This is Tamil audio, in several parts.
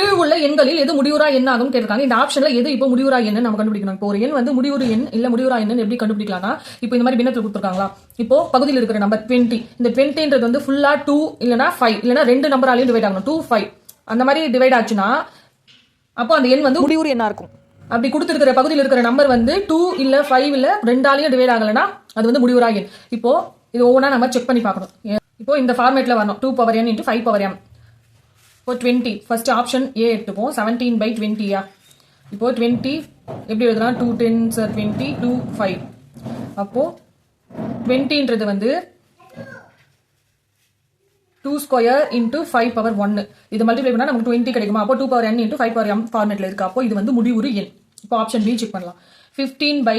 கீழ் உள்ள எண்களில் எது முடிவுறா எண் ஆகும் கேட்டிருக்காங்க. இந்த ஆப்ஷன்ல எது இப்போ முடிவுறா எண்ணு நம்ம கண்டுபிடிக்கணும். இப்போ ஒரு எண் வந்து முடிவுறு எண் இல்ல முடிவுறா எண்ணு எப்படி கண்டுபிடிக்கலாம்னா இப்போ இந்த மாதிரி பின்னத்தில் கொடுத்துருக்காங்களா? இப்போ பகுதியில் இருக்கிற நம்பர் டுவெண்ட்டி இந்த டுவெண்ட்டின்றது வந்து ஃபுல்லா டூ இல்லனா ஃபைவ் இல்லனா ரெண்டு நம்பராலையும் டிவைட் ஆகணும். டூ ஃபைவ் அந்த மாதிரி டிவைட் ஆச்சுன்னா அப்போ அந்த எண் வந்து முடிவுறு எண்ணா இருக்கும். அப்படி கொடுத்துருக்கிற பகுதியில் இருக்கிற நம்பர் வந்து டூ இல்ல ஃபைவ் இல்ல ரெண்டாலையும் டிவைட் ஆகலைன்னா அது வந்து முடிவுறா எண். இப்போ இது ஒவ்வொன்றா நம்ம செக் பண்ணி பார்க்கணும். இப்போ இந்த ஃபார்மேட்ல வரணும். Two power n into five power m இப்போ டுவெண்ட்டி ஃபர்ஸ்ட் ஆப்ஷன் ஏ எடுத்துப்போம் செவன்டீன் பை டுவெண்ட்டியா இப்போ டுவெண்ட்டி எப்படி எழுதலாம் two ten sir twenty two five அப்போது டுவெண்ட்டின்றது வந்து two square into five power ஒன்னு இது மல்டிப்ளை பண்ணால் நமக்கு டுவெண்ட்டி கிடைக்குமா? அப்போ two power n into five power m ஃபார்மேட்டில் இருக்கு? அப்போ இது வந்து முடிவுறு எண் இப்போ ஆப்ஷன் பி செக் பண்ணலாம். Fifteen by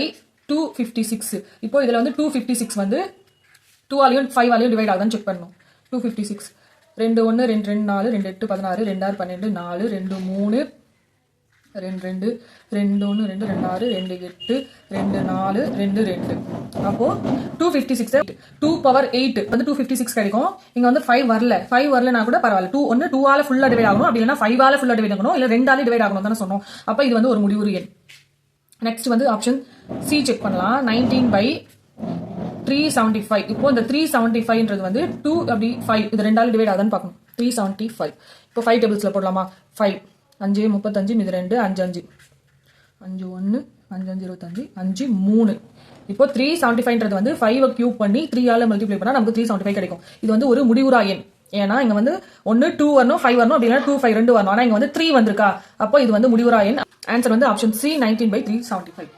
two fifty six இப்போ இதில் வந்து டூ ஃபிஃப்டி சிக்ஸ் வந்து டூ ஆலையும் ஃபைவ் ஆலையும் டிவைட் ஆகுதுன்னு செக் பண்ணணும். டூ ஃபிஃப்டி சிக்ஸ் ரெண்டு ஒன்று ரெண்டு ரெண்டு நாலு ரெண்டு எட்டு பதினாறு ரெண்டாறு பன்னெண்டு நாலு ரெண்டு மூணு ரெண்டு ரெண்டு ரெண்டு ஒன்று ரெண்டு ரெண்டு ஆறு ரெண்டு எட்டு ரெண்டு நாலு ரெண்டு ரெண்டு. அப்போ two fifty six two power eight வந்து டூ ஃபிஃப்டி சிக்ஸ் கிடைக்கும். இங்க வந்து ஃபைவ் வரல. ஃபைவ் வரலனா கூட பரவாயில்ல. டூ ஒன்று டூ ஆல ஃபுல்லா டிவைட் ஆகணும். அப்படி இல்லைனா ஃபைவ் ஆல ஃபுல்லா டிவைட் ஆகணும். இல்ல ரெண்டாலே டிவைட் ஆகணும் தானே சொன்னோம். அப்போ இது வந்து ஒரு முடிவுறு எண் நெக்ஸ்ட் வந்து ஆப்ஷன் சி செக் பண்ணலாம். Nineteen by three seventy five இப்போ இந்த த்ரீ செவன்டி ஃபைவ்ன்றது வந்து டூ அப்படி ஃபைவ் இது ரெண்டாலும் டிவைட் ஆகுதுன்னு பார்க்கணும். த்ரீ செவன்டி ஃபைவ் இப்போ ஃபைவ் டேபிள்ஸில் போடலாமா? ஃபைவ் அஞ்சு முப்பத்தஞ்சு இது ரெண்டு அஞ்சு அஞ்சு. அஞ்சு ஒன்று அஞ்சு அஞ்சு இருபத்தஞ்சு அஞ்சு மூணு. இப்போ த்ரீ செவன்டி ஃபைவ்ன்றது வந்து ஃபைவ் கியூப் பண்ணி த்ரீ ஆல மல்டிப்ளை பண்ணால் நமக்கு த்ரீ செவன்டி ஃபைவ் கிடைக்கும். இது வந்து ஒரு முடிவுறா எண். ஏன்னா இங்கே வந்து ஒன்று டூ வரணும் ஃபைவ் வரணும் அப்படின்னா டூ ஃபைவ் ரெண்டு வரணும். ஆனால் இங்கே வந்து த்ரீ வந்திருக்கா. அப்போ இது வந்து முடிவுரா எண். ஆன்சர் வந்து option C nineteen by three seventy five